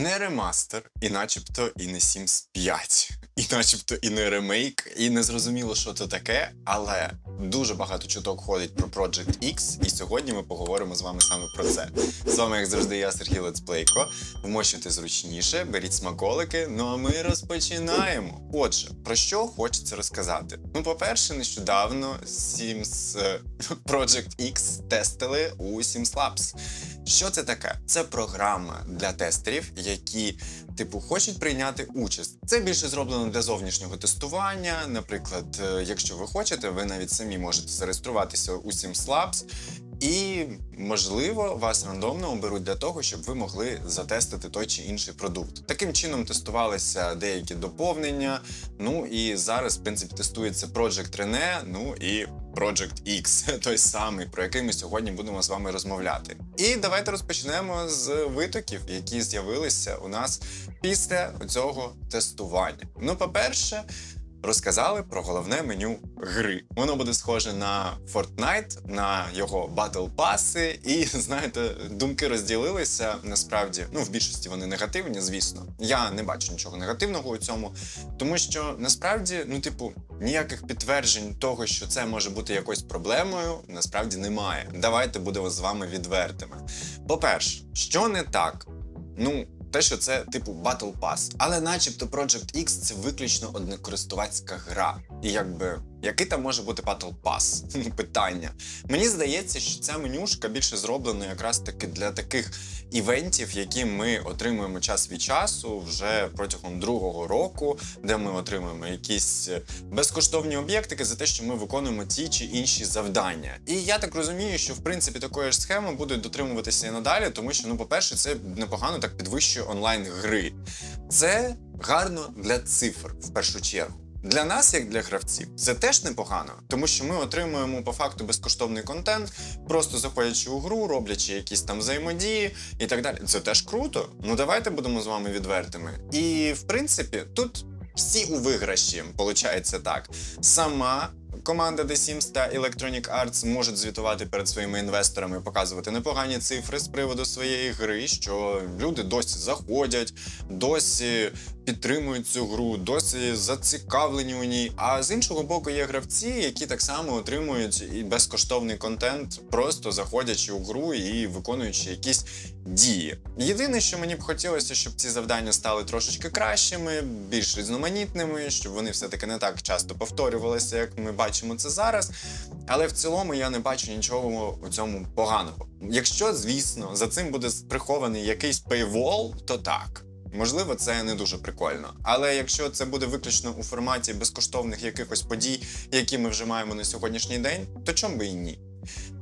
не ремастер, і начебто і не Sims 5, і начебто і не ремейк, і не зрозуміло, що це таке, але дуже багато чуток ходить про Project X, і сьогодні ми поговоримо з вами саме про це. З вами, як завжди, я Сергій Лецплейко. Вмощуйте зручніше, беріть смаколики. Ну а ми розпочинаємо. Отже, про що хочеться розказати? Ну, по-перше, нещодавно Sims е, Project X тестили у Sims Labs. Що це таке? Це програма для тестерів, які типу хочуть прийняти участь. Це більше зроблено для зовнішнього тестування. Наприклад, е, якщо ви хочете, ви навіть самі можете зареєструватися у Labs і, можливо, вас рандомно оберуть для того, щоб ви могли затестити той чи інший продукт. Таким чином тестувалися деякі доповнення. Ну і зараз, в принципі, тестується Project Rene, ну і Project X, той самий, про який ми сьогодні будемо з вами розмовляти. І давайте розпочнемо з витоків, які з'явилися у нас після цього тестування. Ну, по-перше, розказали про головне меню гри. Воно буде схоже на Fortnite, на його Battle паси, і знаєте, думки розділилися. Насправді, ну в більшості вони негативні, звісно. Я не бачу нічого негативного у цьому, тому що насправді, ну, типу, ніяких підтверджень того, що це може бути якоюсь проблемою, насправді немає. Давайте будемо з вами відвертими. По-перше, що не так? Ну, те, що це типу Battle Pass. Але начебто Project X це виключно однокористувацька гра. І якби який там може бути Battle Pass? Ну, Питання. Мені здається, що ця менюшка більше зроблена якраз таки для таких івентів, які ми отримуємо час від часу вже протягом другого року, де ми отримуємо якісь е, безкоштовні об'єктики за те, що ми виконуємо ті чи інші завдання. І я так розумію, що в принципі такої ж схеми будуть дотримуватися і надалі, тому що, ну, по-перше, це непогано так підвищує онлайн гри. Це гарно для цифр в першу чергу. Для нас, як для гравців, це теж непогано, тому що ми отримуємо по факту безкоштовний контент, просто заходячи у гру, роблячи якісь там взаємодії і так далі. Це теж круто. Ну давайте будемо з вами відвертими. І в принципі, тут всі у виграші, виходить так. Сама. Команда The Sims та Electronic Arts можуть звітувати перед своїми інвесторами, показувати непогані цифри з приводу своєї гри, що люди досі заходять, досі підтримують цю гру, досі зацікавлені у ній. А з іншого боку, є гравці, які так само отримують і безкоштовний контент, просто заходячи у гру і виконуючи якісь дії. Єдине, що мені б хотілося, щоб ці завдання стали трошечки кращими, більш різноманітними, щоб вони все-таки не так часто повторювалися, як ми бачимо це зараз. Але в цілому я не бачу нічого у цьому поганого. Якщо, звісно, за цим буде прихований якийсь пейвол, то так. Можливо, це не дуже прикольно. Але якщо це буде виключно у форматі безкоштовних якихось подій, які ми вже маємо на сьогоднішній день, то чому би і ні?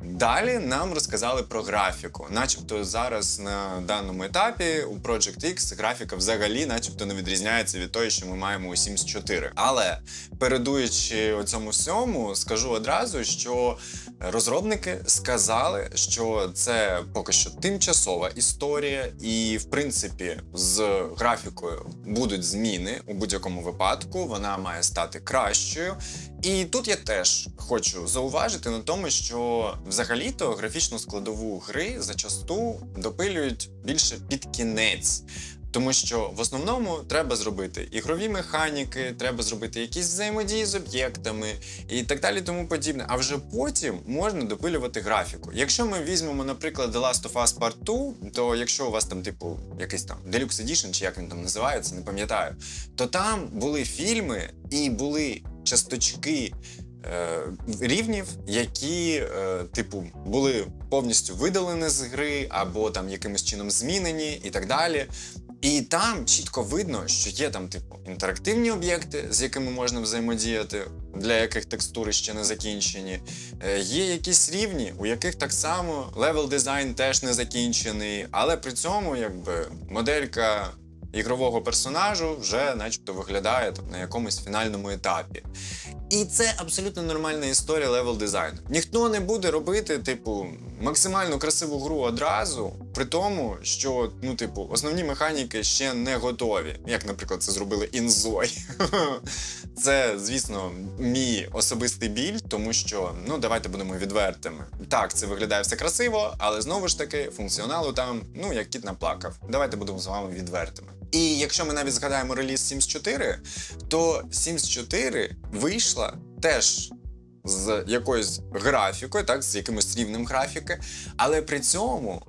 Далі нам розказали про графіку. Начебто зараз на даному етапі у Project X графіка взагалі, начебто, не відрізняється від тої, що ми маємо у Sims 4. Але передуючи цьому всьому, скажу одразу, що розробники сказали, що це поки що тимчасова історія, і в принципі з графікою будуть зміни у будь-якому випадку. Вона має стати кращою. І тут я теж хочу зауважити на тому, що взагалі-то графічну складову гри зачасту допилюють більше під кінець. Тому що в основному треба зробити ігрові механіки, треба зробити якісь взаємодії з об'єктами і так далі, тому подібне. А вже потім можна допилювати графіку. Якщо ми візьмемо, наприклад, The Last of Us Part 2, то якщо у вас там, типу, якийсь там Deluxe Edition, чи як він там називається, не пам'ятаю, то там були фільми і були часточки. Е, Рівнів, які, е, типу, були повністю видалені з гри, або там якимось чином змінені, і так далі. І там чітко видно, що є там, типу, інтерактивні об'єкти, з якими можна взаємодіяти, для яких текстури ще не закінчені. Е, Є якісь рівні, у яких так само левел дизайн теж не закінчений, але при цьому, якби, моделька ігрового персонажу вже, начебто, виглядає там на якомусь фінальному етапі. І це абсолютно нормальна історія левел дизайну. Ніхто не буде робити, типу, максимально красиву гру одразу, при тому, що ну, типу, основні механіки ще не готові. Як, наприклад, це зробили інзой. Це, звісно, мій особистий біль, тому що ну давайте будемо відвертими. Так, це виглядає все красиво, але знову ж таки функціоналу там, ну як кіт наплакав. Давайте будемо з вами відвертими. І якщо ми навіть згадаємо реліз Sims 4, то Sims 4 вийшла теж з якоюсь графікою, так, з якимось рівнем графіки, але при цьому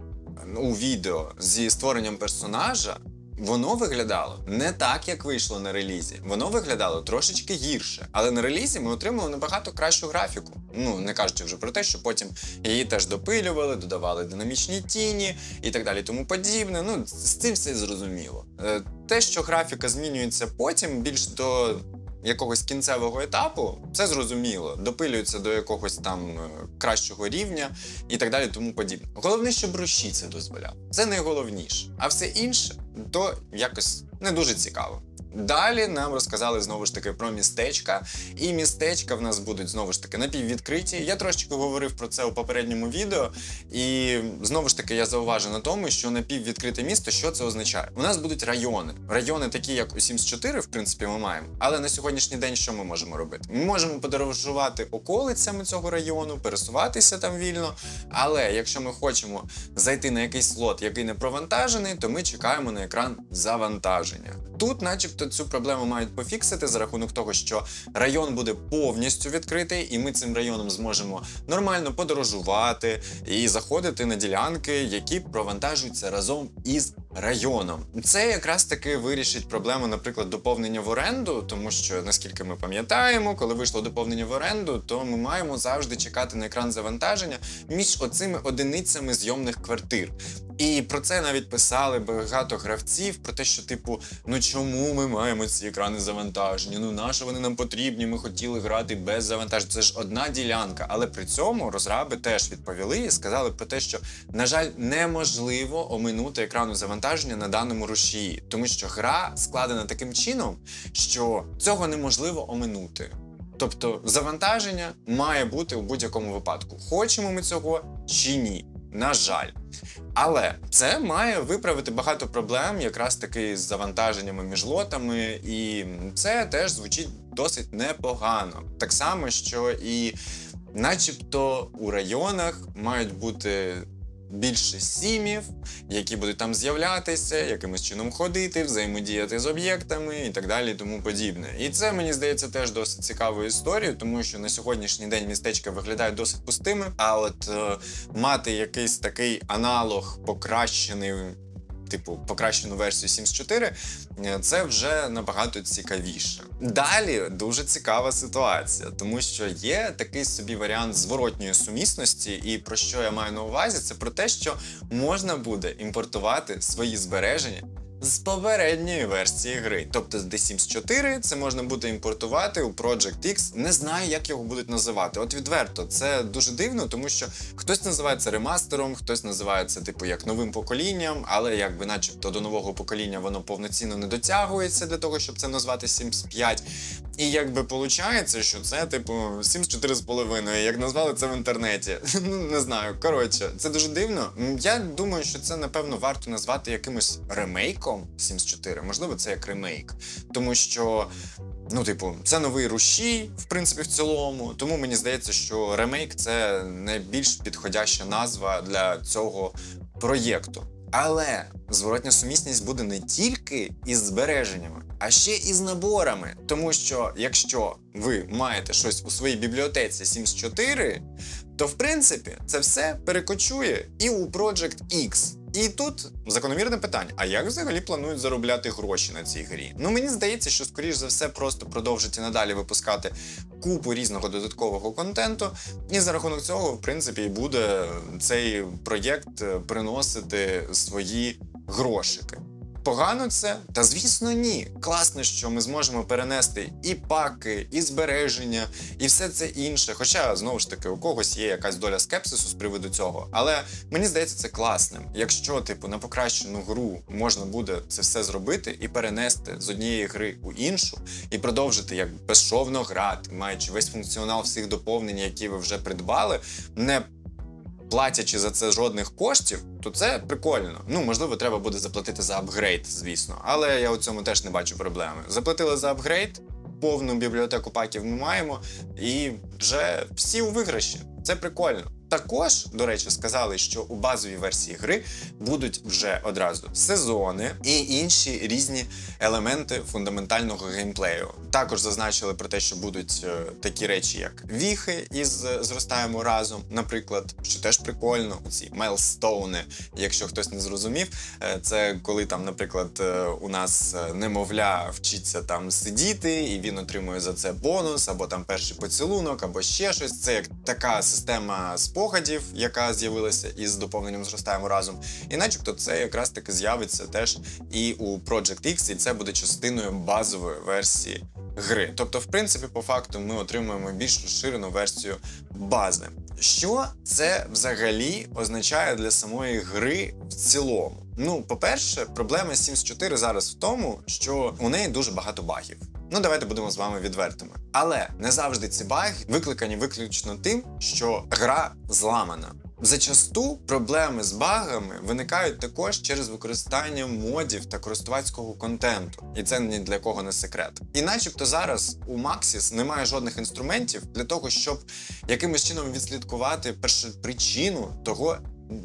ну, у відео зі створенням персонажа. Воно виглядало не так, як вийшло на релізі. Воно виглядало трошечки гірше. Але на релізі ми отримали набагато кращу графіку. Ну не кажучи вже про те, що потім її теж допилювали, додавали динамічні тіні і так далі, тому подібне. Ну з цим все зрозуміло. Е, Те, що графіка змінюється потім, більш до якогось кінцевого етапу, це зрозуміло. Допилюється до якогось там е, кращого рівня і так далі, тому подібне. Головне, щоб руші це дозволяв. Це найголовніше. А все інше то якось не дуже цікаво. Далі нам розказали знову ж таки про містечка, і містечка в нас будуть знову ж таки напіввідкриті. Я трошечки говорив про це у попередньому відео, і знову ж таки я зауважу на тому, що напіввідкрите місто, що це означає? У нас будуть райони. Райони такі, як у Sims 4, в принципі, ми маємо. Але на сьогоднішній день що ми можемо робити? Ми можемо подорожувати околицями цього району, пересуватися там вільно. Але якщо ми хочемо зайти на якийсь слот, який не провантажений, то ми чекаємо на екран завантаження. Тут, начебто, цю проблему мають пофіксити за рахунок того, що район буде повністю відкритий, і ми цим районом зможемо нормально подорожувати і заходити на ділянки, які провантажуються разом із районом. Це якраз таки вирішить проблему, наприклад, доповнення в оренду, тому що наскільки ми пам'ятаємо, коли вийшло доповнення в оренду, то ми маємо завжди чекати на екран завантаження між оцими одиницями зйомних квартир. І про це навіть писали багато гравців про те, що типу, ну чому ми маємо ці екрани завантаження? Ну нащо вони нам потрібні? Ми хотіли грати без завантаження. Це ж одна ділянка. Але при цьому розраби теж відповіли і сказали про те, що на жаль, неможливо оминути екрану завантаження на даному рушії, тому що гра складена таким чином, що цього неможливо оминути. Тобто завантаження має бути у будь-якому випадку. Хочемо ми цього чи ні. На жаль. Але це має виправити багато проблем, якраз таки з завантаженнями між лотами, і це теж звучить досить непогано. Так само, що і, начебто, у районах мають бути. Більше сімів, які будуть там з'являтися, якимось чином ходити, взаємодіяти з об'єктами і так далі, тому подібне. І це мені здається теж досить цікавою історією, тому що на сьогоднішній день містечка виглядають досить пустими. А от е, мати якийсь такий аналог покращений. Типу, покращену версію Sims 4, е, це вже набагато цікавіше. Далі дуже цікава ситуація, тому що є такий собі варіант зворотньої сумісності, і про що я маю на увазі, це про те, що можна буде імпортувати свої збереження з попередньої версії гри. Тобто з The Sims 4 це можна буде імпортувати у Project X. Не знаю, як його будуть називати. От відверто, це дуже дивно, тому що хтось називає це ремастером, хтось називає це, типу, як новим поколінням, але якби, начебто, до нового покоління воно повноцінно не дотягується для того, щоб це назвати Sims 5. І якби виходить, що це, типу, Sims 4,5, як назвали це в інтернеті. Ну, не знаю. Коротше, це дуже дивно. Я думаю, що це, напевно, варто назвати якимось ремейком Sims 4. Можливо, це як ремейк. Тому що. Ну, типу, це новий рушій, в принципі, в цілому. Тому мені здається, що ремейк це найбільш підходяща назва для цього проєкту. Але зворотня сумісність буде не тільки із збереженнями, а ще і з наборами. Тому що якщо ви маєте щось у своїй бібліотеці Sims 4, то в принципі це все перекочує і у Project X. І тут закономірне питання: а як взагалі планують заробляти гроші на цій грі? Ну мені здається, що скоріш за все просто продовжать і надалі випускати купу різного додаткового контенту, і за рахунок цього, в принципі, буде цей проєкт е, приносити свої грошики. Погано це? Та звісно, ні. Класно, що ми зможемо перенести і паки, і збереження, і все це інше. Хоча, знову ж таки, у когось є якась доля скепсису з приводу цього. Але мені здається, це класним. Якщо, типу, на покращену гру можна буде це все зробити і перенести з однієї гри у іншу, і продовжити як безшовно грати, маючи весь функціонал всіх доповнень, які ви вже придбали, не платячи за це жодних коштів, то це прикольно. Ну, можливо, треба буде заплатити за апгрейд, звісно. Але я у цьому теж не бачу проблеми. Заплатили за апгрейд, повну бібліотеку паків ми маємо, і вже всі у виграші. Це прикольно. Також, до речі, сказали, що у базовій версії гри будуть вже одразу сезони і інші різні елементи фундаментального геймплею. Також зазначили про те, що будуть е, такі речі, як віхи із е, зростаємо разом, наприклад, що теж прикольно. Ці мейлстоуни, якщо хтось не зрозумів, е, це коли там, наприклад, у нас немовля вчиться там сидіти, і він отримує за це бонус, або там перший поцілунок, або ще щось. Це як така система спогадів, яка з'явилася із доповненням зростаємо разом. І начебто це якраз таки з'явиться теж і у Project X, і це буде частиною базової версії гри. Тобто, в принципі, по факту, ми отримуємо більш розширену версію бази. Що це взагалі означає для самої гри в цілому? Ну, по-перше, проблема Sims 4 зараз в тому, що у неї дуже багато багів. Ну, давайте будемо з вами відвертими. Але не завжди ці баги викликані виключно тим, що гра зламана. Зачасту проблеми з багами виникають також через використання модів та користувацького контенту, і це ні для кого не секрет. І начебто зараз у Maxis немає жодних інструментів для того, щоб якимось чином відслідкувати першопричину того,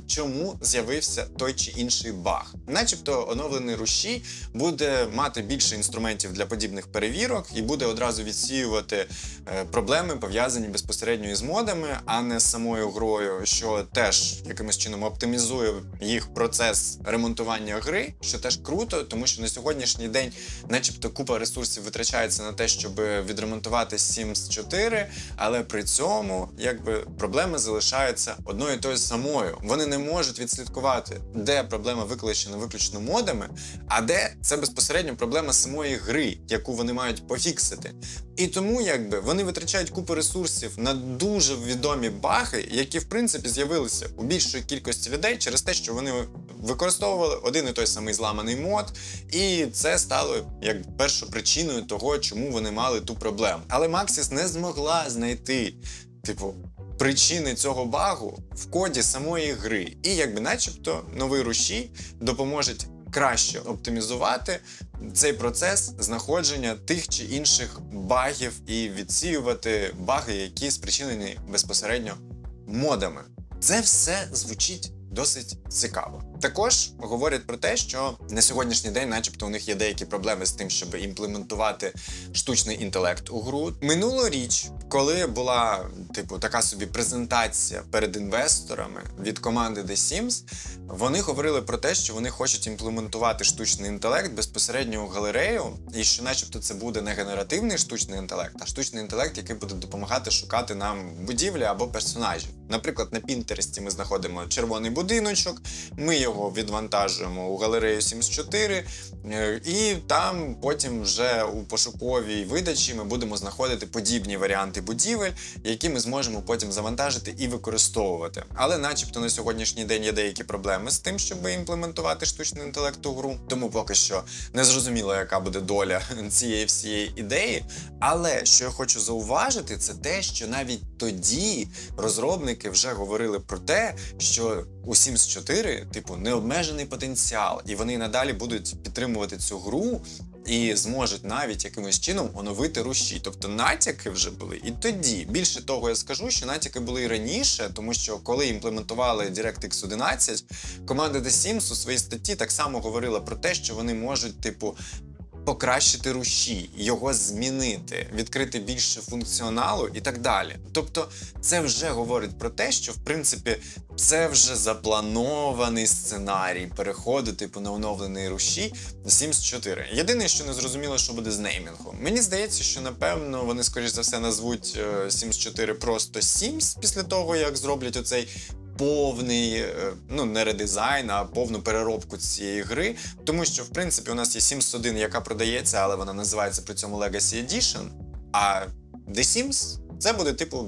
чому з'явився той чи інший баг. Начебто оновлений рушій буде мати більше інструментів для подібних перевірок і буде одразу відсіювати е, проблеми, пов'язані безпосередньо із модами, а не з самою грою, що теж якимось чином оптимізує їх процес ремонтування гри, що теж круто, тому що на сьогоднішній день, начебто, купа ресурсів витрачається на те, щоб відремонтувати Sims 4, але при цьому якби проблема залишається одною і тою самою. Вони не можуть відслідкувати, де проблема викличена виключно модами, а де це безпосередньо проблема самої гри, яку вони мають пофіксити. І тому якби вони витрачають купу ресурсів на дуже відомі баги, які в принципі з'явилися у більшої кількості людей через те, що вони використовували один і той самий зламаний мод, і це стало як першопричиною того, чому вони мали ту проблему. Але Maxis не змогла знайти, типу. Причини цього багу в коді самої гри, і якби, начебто, новий рушій допоможе краще оптимізувати цей процес знаходження тих чи інших багів і відсіювати баги, які спричинені безпосередньо модами. Це все звучить досить цікаво. Також говорять про те, що на сьогоднішній день, начебто, у них є деякі проблеми з тим, щоб імплементувати штучний інтелект у гру. Минулоріч, коли була типу така собі презентація перед інвесторами від команди The Sims, вони говорили про те, що вони хочуть імплементувати штучний інтелект безпосередньо у галерею, і що, начебто, це буде не генеративний штучний інтелект, а штучний інтелект, який буде допомагати шукати нам будівлі або персонажів. Наприклад, на Пінтересті ми знаходимо червоний будиночок, ми його відвантажуємо у галерею Sims 4, е, і там потім вже у пошуковій видачі ми будемо знаходити подібні варіанти будівель, які ми зможемо потім завантажити і використовувати. Але, начебто, на сьогоднішній день є деякі проблеми з тим, щоб імплементувати штучний інтелект у гру. Тому поки що не зрозуміло, яка буде доля цієї всієї ідеї. Але що я хочу зауважити, це те, що навіть тоді розробники вже говорили про те, що у Sims 4, типу, необмежений потенціал, і вони надалі будуть підтримувати цю гру. І зможуть навіть якимось чином оновити руші. Тобто натяки вже були і тоді. Більше того, я скажу, що натяки були і раніше, тому що коли імплементували DirectX 11, команда The Sims у своїй статті так само говорила про те, що вони можуть, типу, покращити руші, його змінити, відкрити більше функціоналу і так далі. Тобто, це вже говорить про те, що в принципі це вже запланований сценарій переходу, типу, на оновлений руші Sims 4. Єдине, що не зрозуміло, що буде з неймінгом. Мені здається, що напевно вони, скоріш за все, назвуть е, Sims 4 просто Sims після того, як зроблять оцей повний, е, ну не редизайн, а повну переробку цієї гри. Тому що, в принципі, у нас є Sims 1, яка продається, але вона називається при цьому Legacy Edition. А The Sims це буде, типу,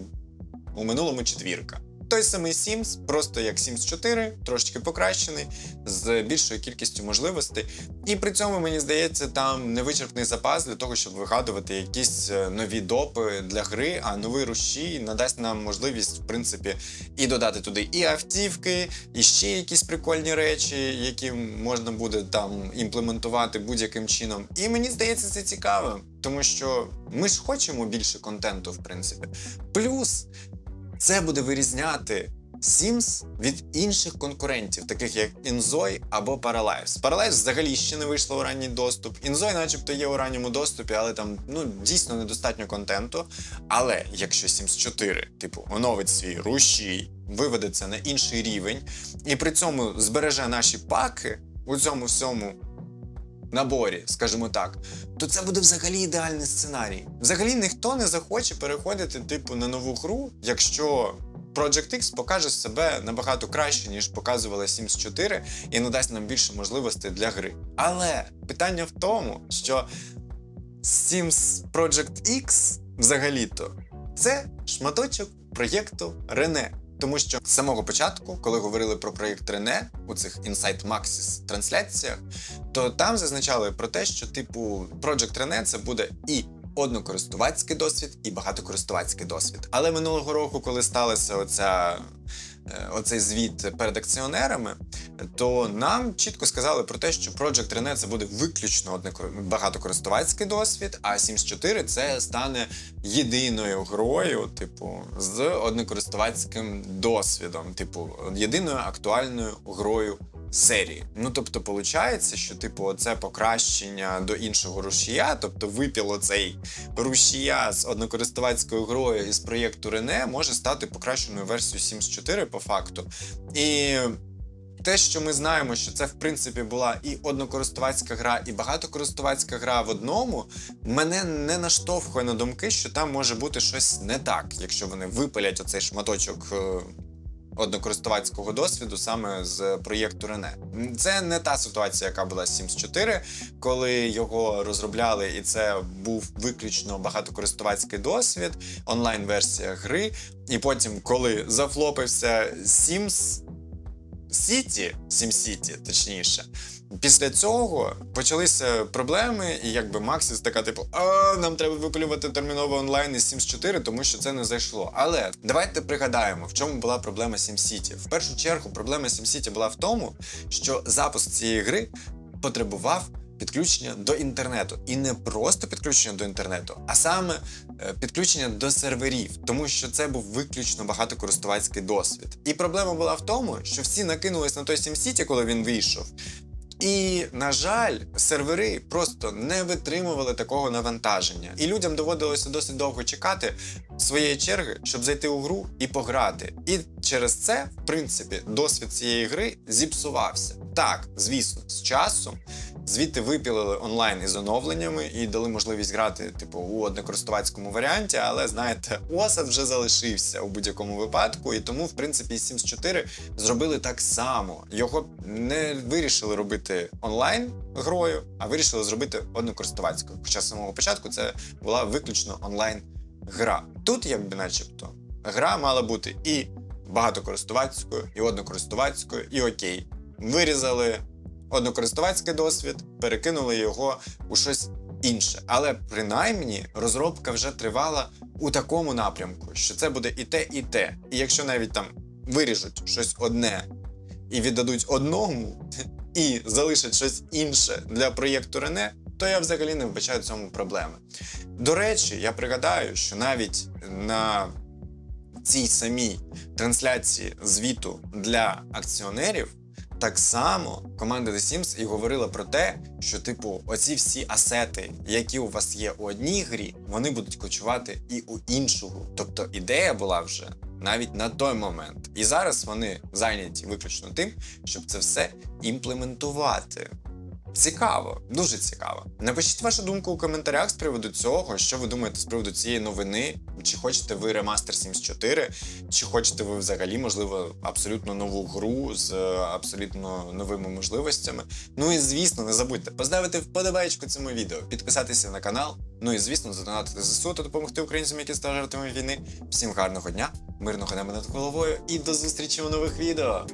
у минулому четвірка. Той самий Sims, просто як Sims 4, трошечки покращений, з більшою кількістю можливостей. І при цьому, мені здається, там невичерпний запас для того, щоб вигадувати якісь е, нові допи для гри, а новий рушій надасть нам можливість, в принципі, і додати туди і автівки, і ще якісь прикольні речі, які можна буде там імплементувати будь-яким чином. І мені здається, це цікаво, тому що ми ж хочемо більше контенту, в принципі. Плюс це буде вирізняти Sims від інших конкурентів, таких як Inzoi або Paralives. Paralives взагалі ще не вийшло у ранній доступ. Inzoi начебто є у ранньому доступі, але там ну дійсно недостатньо контенту. Але якщо Sims 4, типу, оновить свій рушій, виведе це на інший рівень, і при цьому збереже наші паки у цьому всьому наборі, скажімо так, то це буде взагалі ідеальний сценарій. Взагалі ніхто не захоче переходити, типу, на нову гру, якщо Project X покаже себе набагато краще, ніж показувала Sims 4, і надасть нам більше можливостей для гри. Але питання в тому, що Sims Project X взагалі-то це шматочок проєкту Рене. Тому що з самого початку, коли говорили про проєкт Рене у цих Insight Maxis трансляціях, то там зазначали про те, що типу Project Рене це буде і однокористувацький досвід, і багатокористувацький досвід. Але минулого року, коли сталася оця. Е, Оцей звіт перед акціонерами, то нам чітко сказали про те, що Project Rene це буде виключно багатокористувацький досвід, а Sims 4 це стане єдиною грою, типу, з однокористувацьким досвідом, типу, єдиною актуальною грою серії. Ну тобто, виходить, що типу, це покращення до іншого рушія, тобто випіл оцей рушія з однокористувацькою грою із проєкту Рене може стати покращеною версією Sims 4 по факту. І те, що ми знаємо, що це в принципі була і однокористувацька гра, і багатокористувацька гра в одному, мене не наштовхує на думки, що там може бути щось не так, якщо вони випалять оцей шматочок. Однокористувацького досвіду саме з проєкту Рене. Це не та ситуація, яка була з Sims 4, коли його розробляли, і це був виключно багатокористувацький досвід, онлайн-версія гри. І потім, коли зафлопився Sims City, SimCity, точніше. Після цього почалися проблеми, і якби Максис така, типу, а нам треба випилювати терміново онлайн із Sims 4, тому що це не зайшло. Але давайте пригадаємо, в чому була проблема SimCity. В першу чергу, проблема SimCity була в тому, що запуск цієї гри потребував підключення до інтернету. І не просто підключення до інтернету, а саме е, підключення до серверів, тому що це був виключно багатокористувацький досвід. І проблема була в тому, що всі накинулись на той SimCity, коли він вийшов. І, на жаль, сервери просто не витримували такого навантаження, і людям доводилося досить довго чекати своєї черги, щоб зайти у гру і пограти. І через це, в принципі, досвід цієї гри зіпсувався. Так, звісно, з часом звідти випілили онлайн із оновленнями і дали можливість грати, типу, у однокористувацькому варіанті, але знаєте, осад вже залишився у будь-якому випадку, і тому, в принципі, і Sims 4 зробили так само. Його не вирішили робити онлайн грою, а вирішили зробити однокористувацькою. Хоча з самого початку це була виключно онлайн гра. Тут, якби начебто, гра мала бути і багатокористувацькою, і однокористувацькою, і окей. Вирізали однокористувацький досвід, перекинули його у щось інше. Але принаймні розробка вже тривала у такому напрямку, що це буде і те, і те. І якщо навіть там виріжуть щось одне і віддадуть одному, і залишать щось інше для проєкту Рене, то я взагалі не вбачаю цьому проблеми. До речі, я пригадаю, що навіть на цій самій трансляції звіту для акціонерів так само команда The Sims і говорила про те, що, типу, оці всі асети, які у вас є у одній грі, вони будуть кочувати і у іншого. Тобто ідея була вже навіть на той момент. І зараз вони зайняті виключно тим, щоб це все імплементувати. Цікаво, дуже цікаво. Напишіть вашу думку у коментарях з приводу цього, що ви думаєте з приводу цієї новини. Чи хочете ви ремастер Sims 4, чи хочете ви взагалі, можливо, абсолютно нову гру з е, абсолютно новими можливостями. Ну і звісно, не забудьте поставити вподобайку цьому відео, підписатися на канал. Ну і звісно, задонатити ЗСУ та допомогти українцям, які стали жертвами війни. Всім гарного дня, мирного неба над головою і до зустрічі у нових відео.